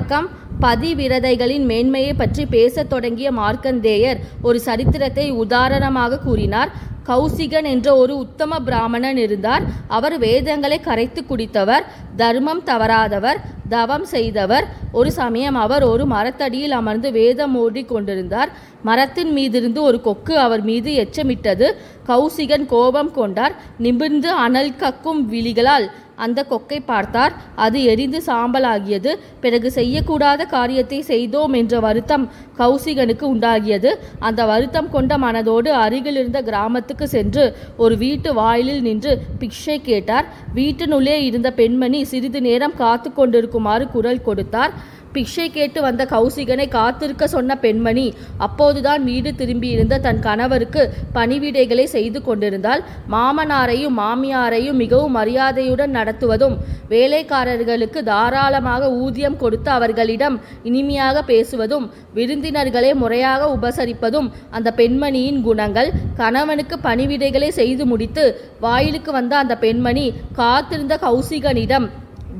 வணக்கம். பதிவிரதைகளின் மேன்மையை பற்றி பேசத் தொடங்கிய மார்க்கண்டேயர் ஒரு சரித்திரத்தை உதாரணமாக கூறினார். கௌசிகன் என்ற ஒரு உத்தம பிராமணன் இருந்தார். அவர் வேதங்களை கரைத்து குடித்தவர் தர்மம் தவறாதவர் தவம் செய்தவர். ஒரு சமயம் அவர் ஒரு மரத்தடியில் அமர்ந்து வேதம் ஓடி கொண்டிருந்தார். மரத்தின் மீதிருந்து ஒரு கொக்கு அவர் மீது எச்சமிட்டது. கௌசிகன் கோபம் கொண்டார். நிமிர்ந்து அனல் கக்கும் விழிகளால் அந்த கொக்கை பார்த்தார். அது எரிந்து சாம்பலாகியது. பிறகு செய்யக்கூடாத காரியத்தை செய்தோம் என்ற வருத்தம் கௌசிகனுக்கு உண்டாகியது. அந்த வருத்தம் கொண்ட மனதோடு அருகிலிருந்த கிராமத்துக்கு சென்று ஒரு வீட்டு வாயிலில் நின்று பிக்ஷை கேட்டார். வீட்டினுள்ளே இருந்த பெண்மணி சிறிது நேரம் காத்து கொண்டிருக்குமாறு குரல் கொடுத்தார். பிக்ஷை கேட்டு வந்த கௌசிகனை காத்திருக்க சொன்ன பெண்மணி அப்போதுதான் வீடு திரும்பியிருந்த தன் கணவருக்கு பணிவிடைகளை செய்து கொண்டிருந்தாள் மாமனாரையும் மாமியாரையும் மிகவும் மரியாதையுடன் நடத்துவதும் வேலைக்காரர்களுக்கு தாராளமாக ஊதியம் கொடுத்து அவர்களிடம் இனிமையாக பேசுவதும் விருந்தினர்களை முறையாக உபசரிப்பதும் அந்த பெண்மணியின் குணங்கள். கணவனுக்கு பணிவிடைகளை செய்து முடித்து வாயிலுக்கு வந்த அந்த பெண்மணி காத்திருந்த கௌசிகனிடம்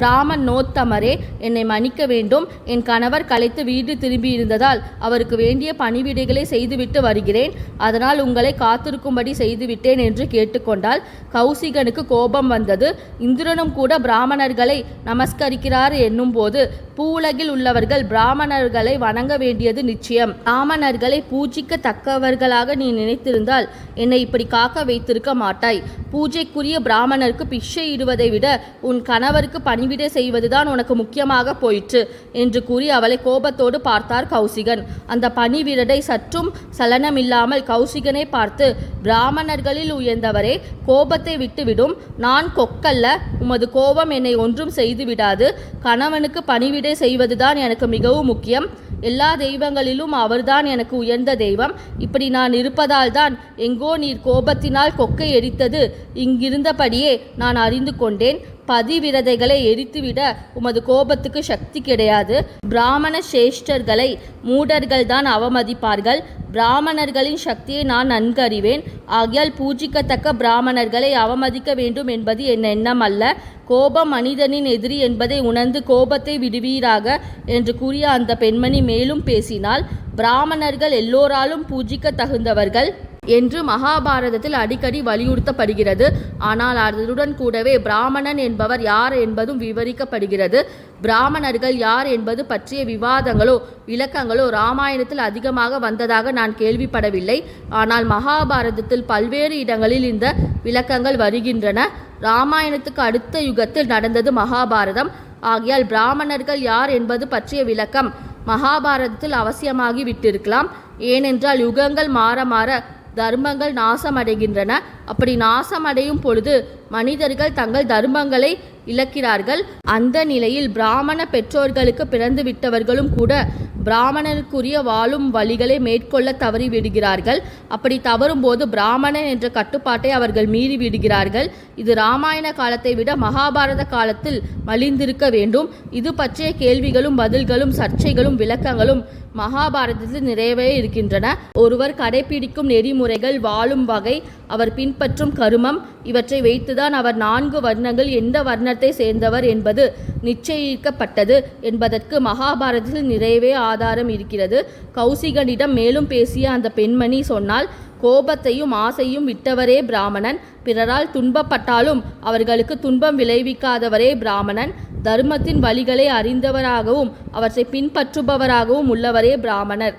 பிராமன் நோத்தமரே என்னை மன்னிக்க வேண்டும். என் கணவர் கலைத்து வீடு திரும்பியிருந்ததால் அவருக்கு வேண்டிய பணிவிடைகளை செய்துவிட்டு வருகிறேன். அதனால் உங்களை காத்திருக்கும்படி செய்துவிட்டேன் என்று கேட்டுக்கொண்டால் கௌசிகனுக்கு கோபம் வந்தது. இந்திரனும் கூட பிராமணர்களை நமஸ்கரிக்கிறார் என்னும் போது பூவுலகில் உள்ளவர்கள் பிராமணர்களை வணங்க வேண்டியது நிச்சயம். பிராமணர்களை பூஜிக்கத்தக்கவர்களாக நீ நினைத்திருந்தால் என்னை இப்படி காக்க வைத்திருக்க மாட்டாய். பூஜைக்குரிய பிராமணருக்கு பிஷை இடுவதை விட உன் கணவருக்கு பணி பணிவிடை செய்வதுதான் உனக்கு முக்கியமாக போயிற்று என்று கூறி அவளை கோபத்தோடு பார்த்தார் கௌசிகன். அந்த பணிவிடை சற்றும் சலனமில்லாமல் கௌசிகனை பார்த்து பிராமணர்களில் உயர்ந்தவரே கோபத்தை விட்டுவிடும். நான் கொக்கல்ல உமது கோபம் என்னை ஒன்றும் செய்து விடாது. கணவனுக்கு பணிவிடை செய்வதுதான் எனக்கு மிகவும் முக்கியம். எல்லா தெய்வங்களிலும் அவர்தான் எனக்கு உயர்ந்த தெய்வம். இப்படி நான் இருப்பதால் தான் எங்கோ நீர் கோபத்தினால் கொக்கை எரித்தது. இங்கிருந்தபடியே நான் அறிந்து கொண்டேன். பதிவிரதைகளை எரித்துவிட உமது கோபத்துக்கு சக்தி கிடையாது. பிராமண சேஷ்டர்களை மூடர்கள் தான் அவமதிப்பார்கள். பிராமணர்களின் சக்தியை நான் நன்கறிவேன். ஆகியால் ஆகையால் பூஜிக்கத்தக்க பிராமணர்களை அவமதிக்க வேண்டும் என்பது என் எண்ணம் அல்ல. கோபம் மனிதனின் எதிரி என்பதை உணர்ந்து கோபத்தை விடுவீராக என்று கூறிய அந்த பெண்மணி மேலும் பேசினால் பிராமணர்கள் எல்லோராலும் பூஜிக்க தகுந்தவர்கள். என்று மகாபாரதத்தில் அடிக்கடி வலியுறுத்தப்படுகிறது. ஆனால் அதனுடன் கூடவே பிராமணன் என்பவர் யார் என்பதும் விவரிக்கப்படுகிறது. பிராமணர்கள் யார் என்பது பற்றிய விவாதங்களோ விளக்கங்களோ ராமாயணத்தில் அதிகமாக வந்ததாக நான் கேள்விப்படவில்லை. ஆனால் மகாபாரதத்தில் பல்வேறு இடங்களில் இந்த விளக்கங்கள் வருகின்றன. ராமாயணத்துக்கு அடுத்த யுகத்தில் நடந்தது மகாபாரதம். ஆகையால் பிராமணர்கள் யார் என்பது பற்றிய விளக்கம் மகாபாரதத்தில் அவசியமாகி விட்டிருக்கலாம். ஏனென்றால் யுகங்கள் மாற மாற தர்மங்கள் நாசமடைகின்றன. அப்படி நாசமடையும் பொழுது மனிதர்கள் தங்கள் தர்மங்களை இழக்கிறார்கள். அந்த நிலையில் பிராமண பெற்றோர்களுக்கு பிறந்து விட்டவர்களும் கூட பிராமணருக்குரிய வாழும் வழிகளை மேற்கொள்ள தவறி விடுகிறார்கள். அப்படி தவறும்போது பிராமணன் என்ற கட்டுப்பாட்டை அவர்கள் மீறி விடுகிறார்கள். இது ராமாயண காலத்தை விட மகாபாரத காலத்தில் மலிந்திருக்க வேண்டும். இது பற்றிய கேள்விகளும் பதில்களும் சர்ச்சைகளும் விளக்கங்களும் மகாபாரதத்தில் நிறையவே இருக்கின்றன. ஒருவர் கடைபிடிக்கும் நெறிமுறைகள் வாழும் வகை அவர் பின்பற்றும் கருமம். இவற்றை வைத்துதான் அவர் நான்கு வர்ணங்கள் எந்த வர்ணத்தை சேர்ந்தவர் என்பது நிச்சயிக்கப்பட்டது என்பதற்கு மகாபாரதத்தில் நிறையவே ஆதாரம் இருக்கிறது. கௌசிகனிடம் மேலும் பேசிய அந்த பெண்மணி சொன்னால் கோபத்தையும் ஆசையும் விட்டவரே பிராமணன் பிறரால் துன்பப்பட்டாலும் அவர்களுக்கு துன்பம் விளைவிக்காதவரே பிராமணன் தர்மத்தின் வழிகளை அறிந்தவராகவும் அவற்றை பின்பற்றுபவராகவும் உள்ளவரே பிராமணர்.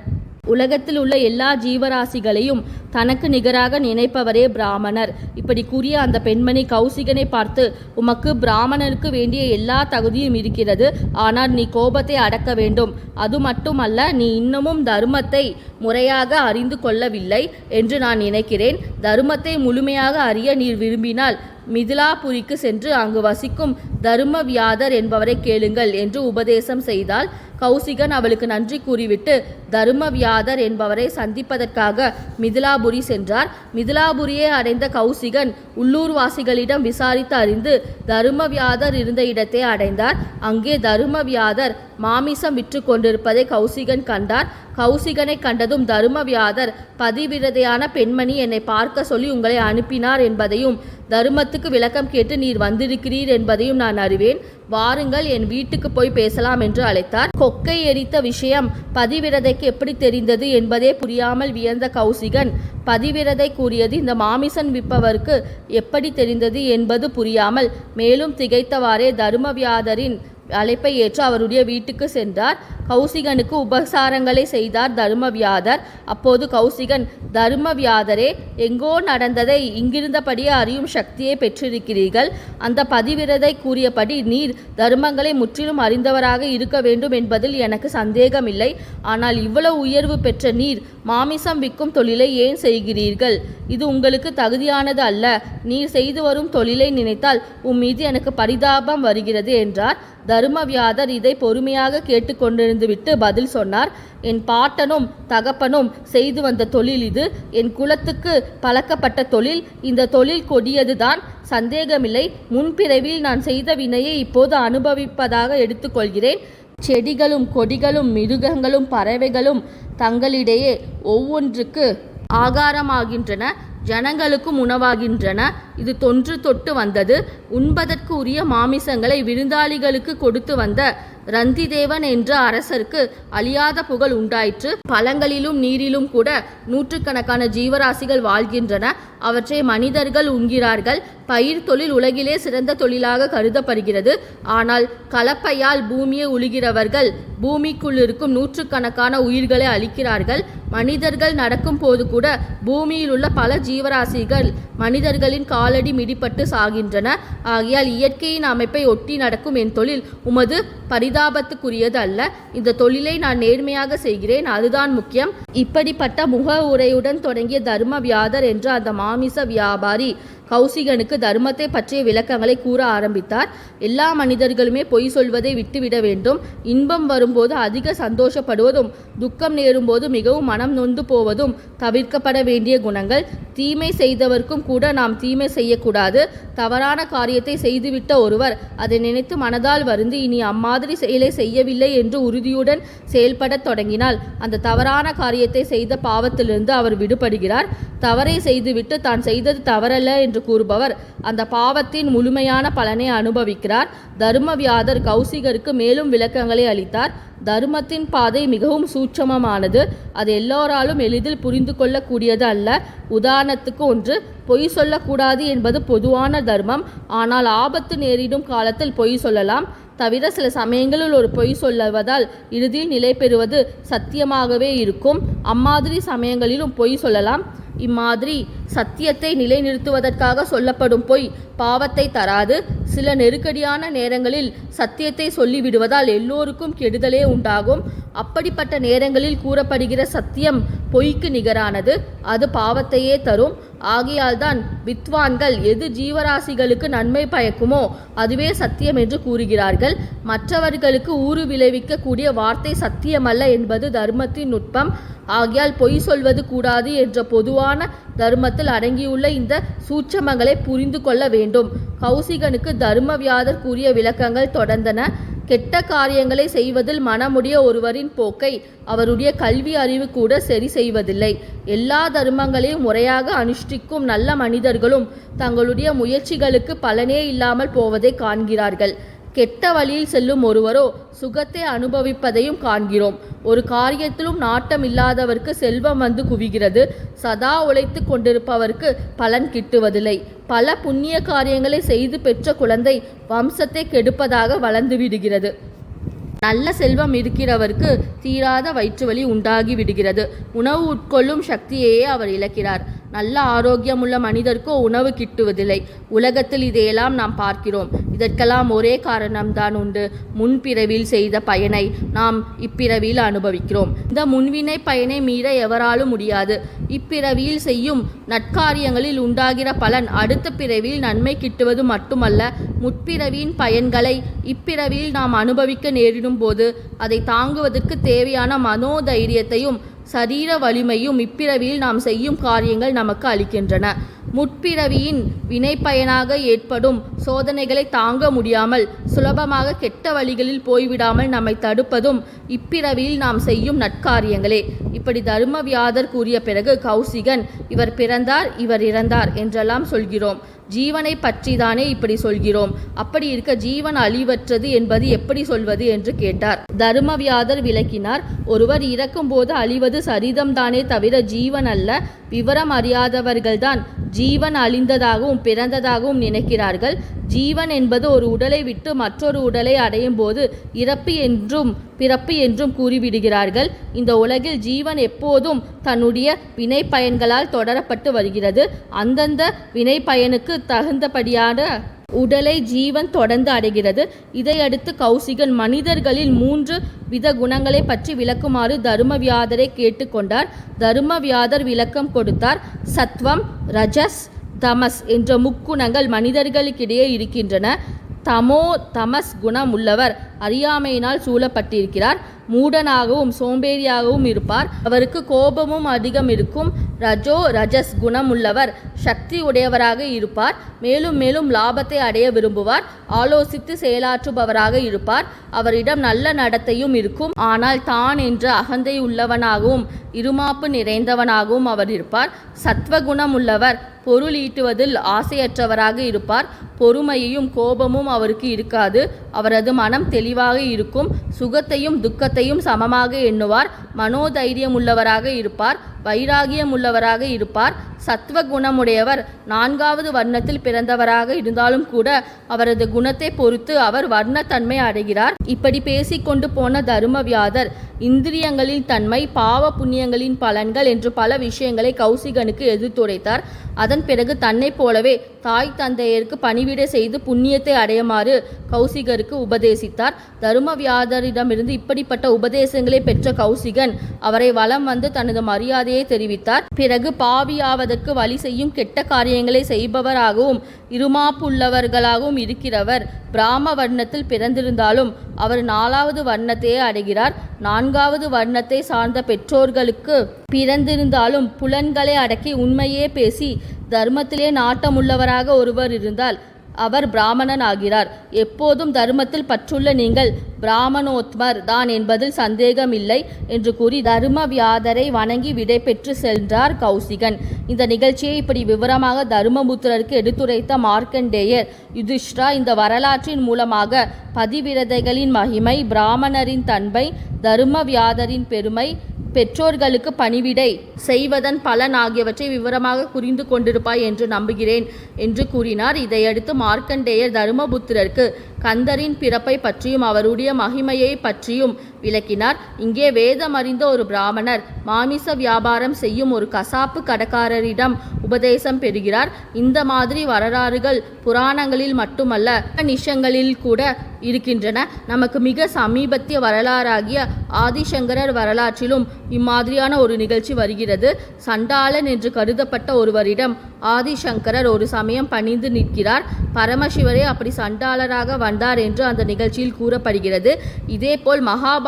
உலகத்தில் உள்ள எல்லா ஜீவராசிகளையும் தனக்கு நிகராக நினைப்பவரே பிராமணர். இப்படி கூறிய அந்த பெண்மணி கௌசிகனை பார்த்து உமக்கு பிராமணனுக்கு வேண்டிய எல்லா தகுதியும் இருக்கிறது. ஆனால் நீ கோபத்தை அடக்க வேண்டும். அது மட்டுமல்ல நீ இன்னமும் தர்மத்தை முறையாக அறிந்து கொள்ளவில்லை என்று நான் நினைக்கிறேன். தர்மத்தை முழுமையாக அறிய நீர் விரும்பினால் மிதிலாபுரிக்கு சென்று அங்கு வசிக்கும் தர்மவியாதர் என்பவரை கேளுங்கள் என்று உபதேசம் செய்தால் கௌசிகன் அவளுக்கு நன்றி கூறிவிட்டு தர்மவியாதர் என்பவரை சந்திப்பதற்காக மிதிலா மிதிலாபுரி சென்றார். மிதிலாபுரியை அடைந்த கௌசிகன் உள்ளூர்வாசிகளிடம் விசாரித்து அறிந்து தர்மவியாதர் இருந்த இடத்தை அடைந்தார். அங்கே தருமவியாதர் மாமிசம் விற்று கொண்டிருப்பதை கௌசிகன் கண்டார். கௌசிகனை கண்டதும் தருமவியாதர் பதிவிரதையான பெண்மணி என்னை பார்க்க சொல்லி உங்களை அனுப்பினார் என்பதையும் தருமத்துக்கு விளக்கம் கேட்டு நீர் வந்திருக்கிறீர் என்பதையும் நான் அறிவேன். வாருங்கள் என் வீட்டுக்கு போய் பேசலாம் என்று அழைத்தார். கொக்கை எரித்த விஷயம் பதிவிரதைக்கு எப்படி தெரிந்தது என்பதே புரியாமல் வியந்த கௌசிகன். பதிவிரதை கூறியது இந்த மாமிசன் விற்பவருக்கு எப்படி தெரிந்தது என்பது புரியாமல் மேலும் திகைத்தவாறே தருமவியாதரின் அழைப்பை ஏற்று அவருடைய வீட்டுக்கு சென்றார். கௌசிகனுக்கு உபசாரங்களை செய்தார் தர்மவியாதர். அப்போது கௌசிகன் தருமவியாதரே எங்கோ நடந்ததை இங்கிருந்தபடியே அறியும் சக்தியை பெற்றிருக்கிறீர்கள். அந்த பதிவிரதை கூறியபடி நீர் தர்மங்களை முற்றிலும் அறிந்தவராக இருக்க வேண்டும் என்பதில் எனக்கு சந்தேகமில்லை. ஆனால் இவ்வளவு உயர்வு பெற்ற நீர் மாமிசம் விற்கும் தொழிலை ஏன் செய்கிறீர்கள்? இது உங்களுக்கு தகுதியானது அல்ல. நீர் செய்து வரும் தொழிலை நினைத்தால் உம் மீது எனக்கு பரிதாபம் வருகிறது என்றார். தருமவியாதர் இதை பொறுமையாக கேட்டுக்கொண்டிருந்து விட்டு பதில் சொன்னார். என் பாட்டனும் தகப்பனும் செய்து வந்த தொழில் இது. என் குலத்துக்கு பழக்கப்பட்ட தொழில். இந்த தொழில் கொடியதுதான். சந்தேகமில்லை. முன்பிறவில் நான் செய்த வினையை இப்போது அனுபவிப்பதாக எடுத்துக்கொள்கிறேன். செடிகளும் கொடிகளும் மிருகங்களும் பறவைகளும் தங்களிடையே ஒவ்வொன்றுக்கு ஆகாரமாகின்றன. ஜனங்களுக்கும் உணவாகின்றன. இது தொன்று தொட்டு வந்தது. உண்பதற்கு உரிய மாமிசங்களை விருந்தாளிகளுக்கு கொடுத்து வந்த ரந்திதேவன் என்ற அரசருக்கு அழியாத புகழ் உண்டாயிற்று. பழங்களிலும் நீரிலும் கூட நூற்றுக்கணக்கான ஜீவராசிகள் வாழ்கின்றன. அவற்றை மனிதர்கள் உண்கிறார்கள். பயிர் தொழில் உலகிலே சிறந்த தொழிலாக கருதப்படுகிறது. ஆனால் கலப்பையால் பூமியை உழுகிறவர்கள் பூமிக்குள் இருக்கும் நூற்றுக்கணக்கான உயிர்களை அழிக்கிறார்கள். மனிதர்கள் நடக்கும் போது கூட பூமியில் உள்ள பல ஜீவராசிகள் மனிதர்களின் காலடி மிடிப்பட்டு சாகின்றன. ஆகையால் இயற்கையின் அமைப்பை ஒட்டி நடக்கும் என் தொழில் உமது பரிதாபத்துக்குரியது அல்ல. இந்த தொழிலை நான் நேர்மையாக செய்கிறேன். அதுதான் முக்கியம். இப்படிப்பட்ட முக உரையுடன் தொடங்கிய தர்ம வியாதர் என்ற அந்த மாமிச வியாபாரி கௌசிகனுக்கு தர்மத்தை பற்றிய விளக்கங்களை கூற ஆரம்பித்தார். எல்லா மனிதர்களுமே பொய் சொல்வதை விட்டுவிட வேண்டும். இன்பம் வரும்போது அதிக சந்தோஷப்படுவதும் துக்கம் நேரும்போது மிகவும் மனம் நொந்து போவதும் தவிர்க்கப்பட வேண்டிய குணங்கள். தீமை செய்தவர்க்கும் கூட நாம் தீமை செய்யக்கூடாது. தவறான காரியத்தை செய்துவிட்ட ஒருவர் அதை நினைத்து மனதால் வருந்து இனி அம்மாதிரி செயலை செய்யவில்லை என்று உறுதியுடன் செயல்படத் தொடங்கினால் அந்த தவறான காரியத்தை செய்த பாவத்திலிருந்து அவர் விடுபடுகிறார். தவறை செய்துவிட்டு தான் செய்தது தவறல்ல என்று கூறுபவர் அந்த பாவத்தின் முழுமையான பலனை அனுபவிக்கிறார். தர்மவியாதர் கௌசிகருக்கு மேலும் விளக்கங்களை அளித்தார். தர்மத்தின் பாதை மிகவும் சூட்சமமானது. அது எல்லோராலும் எளிதில் புரிந்து கொள்ளக்கூடியது அல்ல. உதாரணத்துக்கு ஒன்று பொய் சொல்லக்கூடாது என்பது பொதுவான தர்மம். ஆனால் ஆபத்து நேரிடும் காலத்தில் பொய் சொல்லலாம். தவிர சில சமயங்களில் ஒரு பொய் சொல்லுவதால் இறுதியில் நிலை பெறுவது சத்தியமாகவே இருக்கும். அம்மாதிரி சமயங்களிலும் பொய் சொல்லலாம். இம்மாதிரி சத்தியத்தை நிலைநிறுத்துவதற்காக சொல்லப்படும் பொய் பாவத்தை தராது. சில நெருக்கடியான நேரங்களில் சத்தியத்தை சொல்லிவிடுவதால் எல்லோருக்கும் கெடுதலே உண்டாகும். அப்படிப்பட்ட நேரங்களில் கூறப்படுகிற சத்தியம் பொய்க்கு நிகரானது. அது பாவத்தையே தரும். ஆகையால்தான் வித்வான்கள் எது ஜீவராசிகளுக்கு நன்மை பயக்குமோ அதுவே சத்தியம் என்று கூறுகிறார்கள். மற்றவர்களுக்கு ஊறு விளைவிக்கக்கூடிய வார்த்தை சத்தியமல்ல என்பது தர்மத்தின் நுட்பம். ஆகையால் பொய் சொல்வது கூடாது என்ற பொதுவான தர்மத்தில் அடங்கியுள்ள இந்த சூட்சமங்களை புரிந்து கொள்ள வேண்டும். கௌசிகனுக்கு தர்மவியாதர் கூறிய விளக்கங்கள் தொடர்ந்தன. கெட்ட காரியங்களை செய்வதில் மனமுடைய ஒருவரின் போக்கை அவருடைய கல்வி அறிவு கூட சரி செய்வதில்லை. எல்லா தர்மங்களையும் முறையாக அனுஷ்டிக்கும் நல்ல மனிதர்களும் தங்களுடைய முயற்சிகளுக்கு பலனே இல்லாமல் போவதை காண்கிறார்கள். கெட்ட வழியில் செல்லும் ஒருவரோ சுகத்தை அனுபவிப்பதையும் காண்கிறோம். ஒரு காரியத்திலும் நாட்டம் இல்லாதவருக்கு செல்வம் வந்து குவிகிறது. சதா உழைத்து கொண்டிருப்பவருக்கு பலன் கிட்டுவதில்லை. பல புண்ணிய காரியங்களை செய்து பெற்ற குழந்தை வம்சத்தை கெடுப்பதாக வளர்ந்து விடுகிறது. நல்ல செல்வம் இருக்கிறவருக்கு தீராத வயிற்றுவலி உண்டாகி விடுகிறது. உணவு உட்கொள்ளும் சக்தியையே அவர் இழக்கிறார். நல்ல ஆரோக்கியமுள்ள மனிதருக்கோ உணவு கிட்டுவதில்லை. உலகத்தில் இதையெல்லாம் நாம் பார்க்கிறோம். இதற்கெல்லாம் ஒரே காரணம்தான் உண்டு. முன்பிறவியில் செய்த பயனை நாம் இப்பிறவியில் அனுபவிக்கிறோம். இந்த முன்வினை பயனை மீற எவராலும் முடியாது. இப்பிறவியில் செய்யும் நற்காரியங்களில் உண்டாகிற பலன் அடுத்த பிறவியில் நன்மை கிட்டுவது மட்டுமல்ல முற்பிறவியின் பயன்களை இப்பிறவியில் நாம் அனுபவிக்க நேரிடும் போது அதை தாங்குவதற்கு தேவையான மனோதைரியத்தையும் சரீர வலிமையும் இப்பிறவியில் நாம் செய்யும் காரியங்கள் நமக்கு அளிக்கின்றன. முற்பிறவியின் வினைப்பயனாக ஏற்படும் சோதனைகளை தாங்க முடியாமல் சுலபமாக கெட்ட வழிகளில் போய்விடாமல் நம்மை தடுப்பதும் இப்பிறவியில் நாம் செய்யும் நற்காரியங்களே. இப்படி தர்மவியாதர் கூறிய பிறகு கௌசிகன் இவர் பிறந்தார் இவர் இறந்தார் என்றெல்லாம் சொல்கிறோம். ஜீவனை பற்றிதானே இப்படி சொல்கிறோம். அப்படி இருக்க ஜீவன் அழிவற்றது என்பது எப்படி சொல்வது? என்று கேட்டார். தர்மவியாதர் விளக்கினார் ஒருவர் இறக்கும்போது அழிவது சரிதம்தானே தவிர ஜீவன் அல்ல விவரம் அறியாதவர்கள்தான். ஜீவன் அழிந்ததாகவும் பிறந்ததாகவும் நினைக்கிறார்கள். ஜீவன் என்பது ஒரு உடலை விட்டு மற்றொரு உடலை அடையும் போது இறப்பு என்றும் பிறப்பு என்றும் கூறிவிடுகிறார்கள். இந்த உலகில் ஜீவன் எப்போதும் தன்னுடைய வினை பயன்களால் தொடரப்பட்டு வருகிறது. அந்தந்த வினை பயனுக்கு தகுந்தபடியான உடலை ஜீவன் தொடர்ந்து அடைகிறது. இதையடுத்து கௌசிகன் மனிதர்களில் மூன்று வித குணங்களை பற்றி விளக்குமாறு தருமவியாதரை கேட்டுக்கொண்டார். தருமவியாதர் விளக்கம் கொடுத்தார். சத்வம் ரஜஸ் தமஸ் என்ற முக்குணங்கள் மனிதர்களுக்கிடையே இருக்கின்றன. தமோ தமஸ் குணம் உள்ளவர் அறியாமையினால் சூழப்பட்டிருக்கிறார். மூடனாகவும் சோம்பேறியாகவும் இருப்பார். அவருக்கு கோபமும் அதிகம் இருக்கும். ரஜோ ரஜஸ் குணம் உள்ளவர் சக்தி உடையவராக இருப்பார். மேலும் மேலும் லாபத்தை அடைய விரும்புவார். ஆலோசித்து செயலாற்றுபவராக இருப்பார். அவரிடம் நல்ல நடத்தையும் இருக்கும். ஆனால் தான் என்ற அகந்தை உள்ளவனாகவும் இருமாப்பு நிறைந்தவனாகவும் அவர் இருப்பார். சத்வகுணம் உள்ளவர் பொருள் ஈட்டுவதில் ஆசையற்றவராக இருப்பார். பொறுமையையும் கோபமும் அவருக்கு இருக்காது. அவரது மனம் தெளிவாக இருக்கும். சுகத்தையும் துக்கத்தையும் சமமாக எண்ணுவார். மனோதைரியம் உள்ளவராக இருப்பார். வைராகியம் உள்ளவராக இருப்பார். சத்வ குணமுடையவர் நான்காவது வர்ணத்தில் பிறந்தவராக இருந்தாலும் கூட அவரது குணத்தை பொறுத்து அவர் வர்ணத்தன்மை அடைகிறார். இப்படி பேசிக்கொண்டு போன தருமவியாதர் இந்திரியங்களின் தன்மை பாவ புண்ணியங்களின் பலன்கள் என்று பல விஷயங்களை கௌசிகனுக்கு எதிர்த்துரைத்தார் அதன் பிறகு தன்னைப் போலவே தாய் தந்தையருக்கு பணிவிடை செய்து புண்ணியத்தை அடையுமாறு கௌசிகருக்கு உபதேசித்தார். தருமவியாதரிடமிருந்து இப்படிப்பட்ட உபதேசங்களை பெற்ற கௌசிகன் அவரை வலம் வந்து தனது மரியாதையை தெரிவித்தார். பிறகு அதற்கு வழி செய்யும் கெட்ட காரியங்களை செய்பவராகவும் இருமாப்புள்ளவர்களாகவும் இருக்கிறவர். பிராம வர்ணத்தில் பிறந்திருந்தாலும் அவர் நாலாவது வர்ணத்தையே அடைகிறார். நான்காவது வர்ணத்தை சார்ந்த பெற்றோர்களுக்கு பிறந்திருந்தாலும் புலன்களை அடக்கி உண்மையே பேசி தர்மத்திலே நாட்டமுள்ளவராக ஒருவர் இருந்தால் அவர் பிராமணன் ஆகிறார் எப்போதும் தர்மத்தில் பற்றுள்ள நீங்கள் பிராமணோத்மர் தான் என்பதில் சந்தேகமில்லை என்று கூறி தர்ம வியாதரை வணங்கி விடை பெற்று சென்றார் கௌசிகன். இந்த நிகழ்ச்சியை இப்படி விவரமாக தர்மபுத்திரருக்கு எடுத்துரைத்த மார்க்கண்டேயர் யுதிஷ்டா இந்த வரலாற்றின் மூலமாக பதிவிரதைகளின் மகிமை பிராமணரின் தன்மை தர்ம வியாதரின் பெருமை பெற்றோர்களுக்கு பணிவிடை செய்வதன் பலன் ஆகியவற்றை விவரமாக புரிந்து கொண்டிருப்பாய் என்று நம்புகிறேன் என்று கூறினார். இதையடுத்து மார்க்கண்டேயர் தருமபுத்திரருக்கு கந்தரின் பிறப்பை பற்றியும் அவருடைய மகிமையை பற்றியும் விளக்கினார். இங்கே வேதம் அறிந்த ஒரு பிராமணர் மாமிச வியாபாரம் செய்யும் ஒரு கசாப்பு கடக்காரரிடம் உபதேசம் பெறுகிறார். இந்த மாதிரி வரலாறுகள் புராணங்களில் மட்டுமல்ல நிஷங்களில் கூட இருக்கின்றன. நமக்கு மிக சமீபத்திய வரலாறாகிய ஆதிசங்கரர் வரலாற்றிலும் இம்மாதிரியான ஒரு நிகழ்ச்சி வருகிறது. சண்டாளன் என்று கருதப்பட்ட ஒருவரிடம் ஆதிசங்கரர் ஒரு சமயம் பணிந்து நிற்கிறார். பரமசிவரே அப்படி சண்டாளராக வந்தார் என்று அந்த நிகழ்ச்சியில் கூறப்படுகிறது. இதேபோல்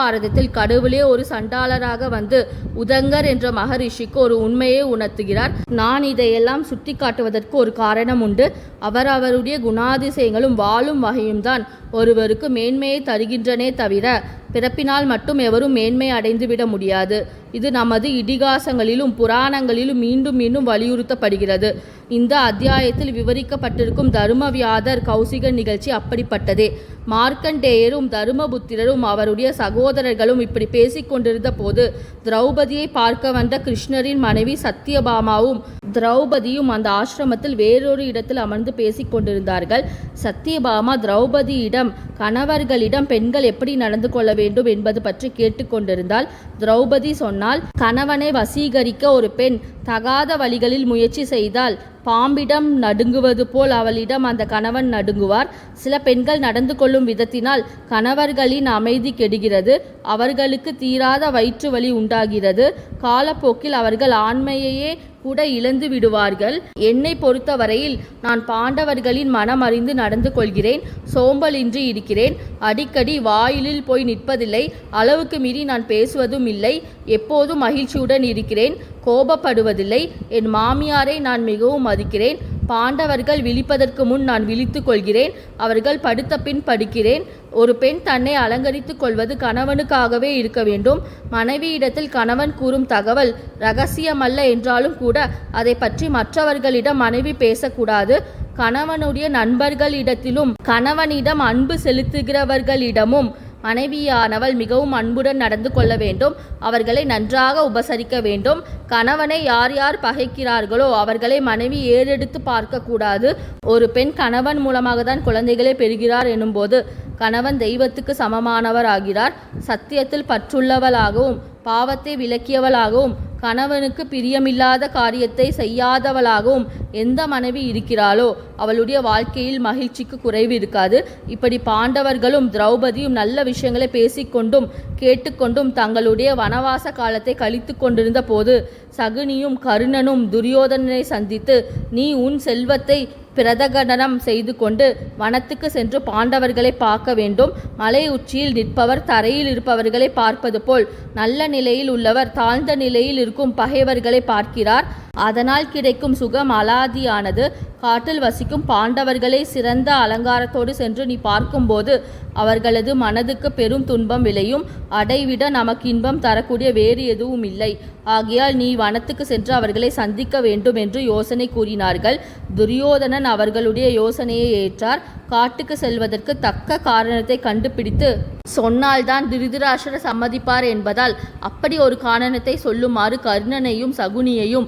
மகாபாரதத்தில் கடவுளே ஒரு சண்டாளராக வந்து உதங்கர் என்ற மகரிஷிக்கு ஒரு உண்மையை உணர்த்துகிறார். நான் இதையெல்லாம் சுட்டி காட்டுவதற்கு ஒரு காரணம் உண்டு. அவர் அவருடைய குணாதிசயங்களும் வாழும் வகையும் தான் ஒருவருக்கு மேன்மையை தருகின்றனே தவிர பிறப்பினால் மட்டும் எவரும் மேன்மை அடைந்துவிட முடியாது. இது நமது இதிகாசங்களிலும் புராணங்களிலும் மீண்டும் மீண்டும் வலியுறுத்தப்படுகிறது. இந்த அத்தியாயத்தில் விவரிக்கப்பட்டிருக்கும் தருமவியாதர் கௌசிக நிகழ்ச்சி அப்படிப்பட்டதே. மார்க்கண்டேயரும் தருமபுத்திரரும் அவருடைய சகோதரர்களும் இப்படி பேசிக்கொண்டிருந்த போது திரௌபதியை பார்க்க வந்த கிருஷ்ணரின் மனைவி சத்யபாமாவும் திரௌபதியும் அந்த ஆசிரமத்தில் வேறொரு இடத்தில் அமர்ந்து பேசிக் கொண்டிருந்தார்கள். சத்யபாமா திரௌபதியிடம் கணவர்களிடம் பெண்கள் எப்படி நடந்து கொள்ள வேண்டும் என்பது பற்றி கேட்டுக்கொண்டிருந்தால் திரௌபதி சொன்னால் கணவனை வசீகரிக்க ஒரு பெண் தகாத வழிகளில் முயற்சி செய்தால் பாம்பிடம் நடுங்குவது போல் அவளிடம் அந்த கணவன் நடுங்குவார். சில பெண்கள் நடந்து கொள்ளும் விதத்தினால் கணவர்களின் அமைதி கெடுகிறது. அவர்களுக்கு தீராத வயிற்று வலி உண்டாகிறது. காலப்போக்கில் அவர்கள் ஆண்மையையே கூட இழந்து விடுவார்கள். என்னை பொறுத்தவரையில் நான் பாண்டவர்களின் மனம் அறிந்து நடந்து கொள்கிறேன். சோம்பலின்றி இருக்கிறேன். அடிக்கடி வாயிலில் போய் நிற்பதில்லை. அளவுக்கு மீறி நான் பேசுவதும் இல்லை. எப்போதும் மகிழ்ச்சியுடன் இருக்கிறேன். கோபப்படுவதில்லை. என் மாமியாரை நான் மிகவும் மதிக்கிறேன். பாண்டவர்கள் விழிப்பதற்கு முன் நான் விழித்துக் கொள்கிறேன். அவர்கள் படுத்த பின் படுக்கிறேன். ஒரு பெண் தன்னை அலங்கரித்துக் கொள்வது கணவனுக்காகவே இருக்க வேண்டும். மனைவியிடத்தில் கணவன் கூறும் தகவல் ரகசியமல்ல என்றாலும் கூட அதை பற்றி மற்றவர்களிடம் மனைவி பேசக்கூடாது. கணவனுடைய நண்பர்களிடத்திலும் கணவனிடம் அன்பு செலுத்துகிறவர்களிடமும் மனைவியானவள் மிகவும் அன்புடன் நடந்து கொள்ள வேண்டும். அவர்களை நன்றாக உபசரிக்க வேண்டும். கணவனை யார் யார் பகைக்கிறார்களோ அவர்களை மனைவி ஏறெடுத்து பார்க்கக்கூடாது. ஒரு பெண் கணவன் மூலமாக தான் குழந்தைகளை பெறுகிறார் எனும்போது கணவன் தெய்வத்துக்கு சமமானவர் ஆகிறார். சத்தியத்தில் பற்றுள்ளவளாகவும் பாவத்தை விலக்கியவளாகவும் கணவனுக்கு பிரியமில்லாத காரியத்தை செய்யாதவளாகவும் எந்த மனைவி இருக்கிறாளோ அவளுடைய வாழ்க்கையில் மகிழ்ச்சிக்கு குறைவு இருக்காது. இப்படி பாண்டவர்களும் திரௌபதியும் நல்ல விஷயங்களை பேசிக்கொண்டும் கேட்டுக்கொண்டும் தங்களுடைய வனவாச காலத்தை கழித்து கொண்டிருந்த போது சகுனியும் கருணனும் துரியோதனனை சந்தித்து நீ உன் செல்வத்தை பிரதகடனம் செய்து கொண்டு வனத்துக்கு சென்று பாண்டவர்களை பார்க்க வேண்டும். மலை உச்சியில் நிற்பவர் தரையில் இருப்பவர்களை பார்ப்பது போல் நல்ல நிலையில் உள்ளவர் தாழ்ந்த நிலையில் இருக்கும் பகைவர்களை பார்க்கிறார். அதனால் கிடைக்கும் சுகம் அலாதியானது. காட்டில் வசிக்கும் பாண்டவர்களை சிறந்த அலங்காரத்தோடு சென்று நீ பார்க்கும்போது அவர்களது மனதுக்கு பெரும் துன்பம் விளையும். அடைவிட நமக்கு இன்பம் தரக்கூடிய வேறு எதுவும் இல்லை. ஆகையால் நீ வனத்துக்கு சென்று அவர்களை சந்திக்க வேண்டும் என்று யோசனை கூறினார்கள். துரியோதனன் அவர்களுடைய யோசனையை ஏற்றார். காட்டுக்கு செல்வதற்கு தக்க காரணத்தை கண்டுபிடித்து சொன்னால்தான் திருதராஷ்டிர சம்மதிப்பார் என்பதால் அப்படி ஒரு காரணத்தை சொல்லுமாறு கர்ணனையும் சகுனியையும்